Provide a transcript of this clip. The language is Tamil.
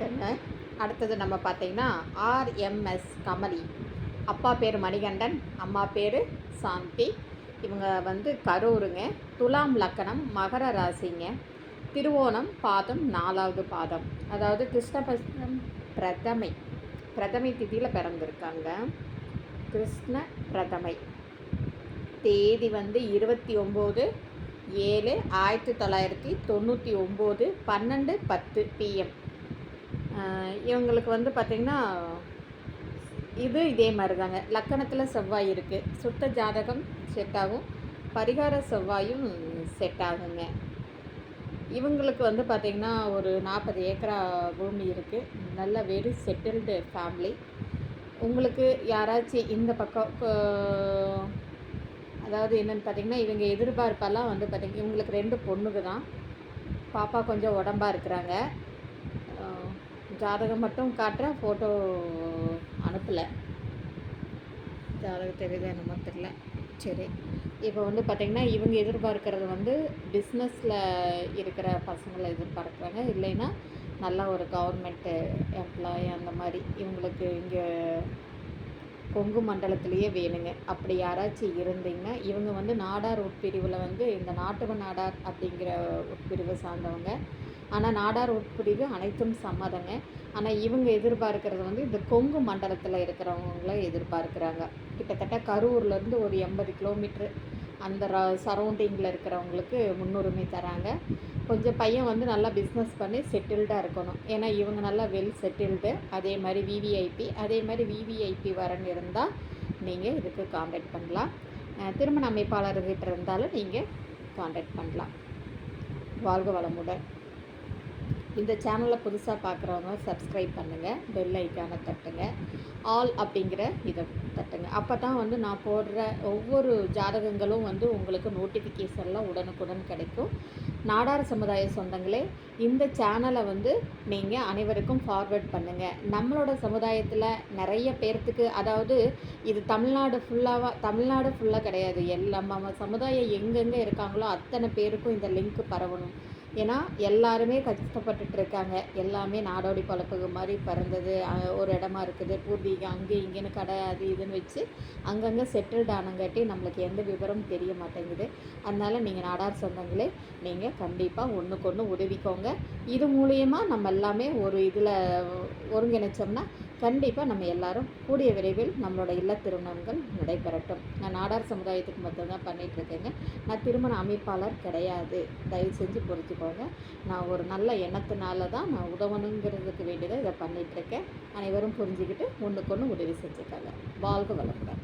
வணக்கங்க அடுத்தது நம்ம பார்த்தீங்கன்னா ஆர்எம்எஸ் கமலி. அப்பா பேர் மணிகண்டன் அம்மா பேர் சாந்தி. இவங்க வந்து கரூருங்க. துலாம் லக்கணம் மகர ராசிங்க. திருவோணம் பாதம் நாலாவது பாதம். அதாவது கிருஷ்ணபட்சம் பிரதமை. பிரதமை திதியில் பிறந்திருக்காங்க. கிருஷ்ண பிரதமை. தேதி வந்து இருபத்தி ஒம்பது ஏழு ஆயிரத்தி தொள்ளாயிரத்தி தொண்ணூற்றி ஒம்பது பன்னெண்டு பத்து பிஎம் இவங்களுக்கு வந்து பார்த்திங்கன்னா இது இதே மாதிரி தாங்க லக்கணத்தில் செவ்வாய் இருக்குது சுத்த ஜாதகம் செட் ஆகும் பரிகார செவ்வாயும் செட் ஆகுங்க இவங்களுக்கு வந்து பார்த்திங்கன்னா ஒரு நாற்பது ஏக்கரா பூமி இருக்குது நல்ல வெரி செட்டில்டு ஃபேமிலி உங்களுக்கு யாராச்சும் இந்த பக்கம் அதாவது என்னென்னு பார்த்தீங்கன்னா இவங்க எதிர்பார்ப்பெல்லாம் வந்து பார்த்திங்க இவங்களுக்கு ரெண்டு பொண்ணுக்கு தான். பாப்பா கொஞ்சம் உடம்பாக இருக்கிறாங்க. ஜாதகம் மட்டும் காட்டுறேன் ஃபோட்டோ அனுப்பலை. ஜாதகம் தெரியுது என்னமோ தெரில சரி. இப்போ வந்து பார்த்திங்கன்னா இவங்க எதிர்பார்க்கறது வந்து பிஸ்னஸில் இருக்கிற பசங்களை எதிர்பார்க்குறாங்க. இல்லைன்னா நல்லா ஒரு கவர்மெண்ட்டு எம்ப்ளாயி அந்த மாதிரி இவங்களுக்கு இங்கே கொங்கு மண்டலத்திலேயே வேணுங்க. அப்படி யாராச்சும் இருந்தீங்கன்னா இவங்க வந்து நாடார் உட்பிரிவில் வந்து இந்த நாட்டுவ நாடார் அப்படிங்கிற உட்பிரிவை சார்ந்தவங்க ஆனால் நாடார் உட்பிரிவு அனைத்தும் சம்மதங்க. ஆனால் இவங்க எதிர்பார்க்கறது வந்து இந்த கொங்கு மண்டலத்தில் இருக்கிறவங்கள எதிர்பார்க்குறாங்க. கிட்டத்தட்ட கரூர்லேருந்து ஒரு எண்பது கிலோமீட்ரு அந்த சரௌண்டிங்கில் இருக்கிறவங்களுக்கு முன்னுரிமை தராங்க. கொஞ்சம் பையன் வந்து நல்லா பிஸ்னஸ் பண்ணி செட்டில்டாக இருக்கணும். ஏன்னா இவங்க நல்லா வெல் செட்டில்டு அதே மாதிரி விவிஐபி அதே மாதிரி விவிஐபி வரன் இருந்தால் நீங்கள் இதுக்கு காண்டாக்ட் பண்ணலாம். திருமண அமைப்பாளர்கிட்ட இருந்தாலும் நீங்கள் காண்டாக்ட் பண்ணலாம். வாழ்க வளமுடன். இந்த சேனலை புதுசாக பார்க்குறவங்க சப்ஸ்கிரைப் பண்ணுங்கள் பெல் ஐக்கானை தட்டுங்க ஆல் அப்படிங்கிற இதை தட்டுங்க. அப்போ தான் வந்து நான் போடுற ஒவ்வொரு ஜாதகங்களும் வந்து உங்களுக்கு நோட்டிஃபிகேஷன்லாம் உடனுக்குடன் கிடைக்கும். நாடார் சமுதாய சொந்தங்களே இந்த சேனலை வந்து நீங்கள் அனைவருக்கும் ஃபார்வேர்ட் பண்ணுங்கள் நம்மளோட சமுதாயத்தில் நிறைய பேர்த்துக்கு அதாவது இது தமிழ்நாடு ஃபுல்லாக தமிழ்நாடு ஃபுல்லாக கிடையாது. எல்லா நம்ம சமுதாயம் எங்கெங்கே இருக்காங்களோ அத்தனை பேருக்கும் இந்த லிங்க் பரவணும். ஏன்னா எல்லாருமே கஷ்டப்பட்டுட்டு இருக்காங்க எல்லாமே நாடோடி பழப்புக்கு மாதிரி பிறந்தது. ஒரு இடமா இருக்குது. பூர்வீகம் அங்கே இங்கேன்னு கடை அது இதுன்னு வச்சு அங்கங்கே செட்டில்டு ஆனங்காட்டி நம்மளுக்கு எந்த விவரமும் தெரிய மாட்டேங்குது. அதனால் நீங்கள் நாடார் சொந்தங்களே நீங்கள் கண்டிப்பாக ஒன்றுக்கு ஒன்று உதவிக்கோங்க. இது மூலியமாக நம்ம எல்லாமே ஒரு இதில் ஒருங்கிணைச்சோம்னா கண்டிப்பாக நம்ம எல்லாரும் கூடிய விரைவில் நம்மளோட இல்ல திருமணங்கள் நடைபெறட்டும். நான் நாடார் சமுதாயத்துக்கு மட்டும்தான் பண்ணிகிட்ருக்கேங்க நான் திருமண அமைப்பாளர் கிடையாது. தயவு செஞ்சு புரிஞ்சுக்கோங்க. நான் ஒரு நல்ல எண்ணத்தினால தான் நான் உதவணுங்கிறதுக்கு வேண்டியதை இதை பண்ணிகிட்ருக்கேன் அனைவரும் புரிஞ்சுக்கிட்டு ஒன்றுக்கு ஒன்று உதவி செஞ்சுக்காங்க. வாழ்க வளமுடன்.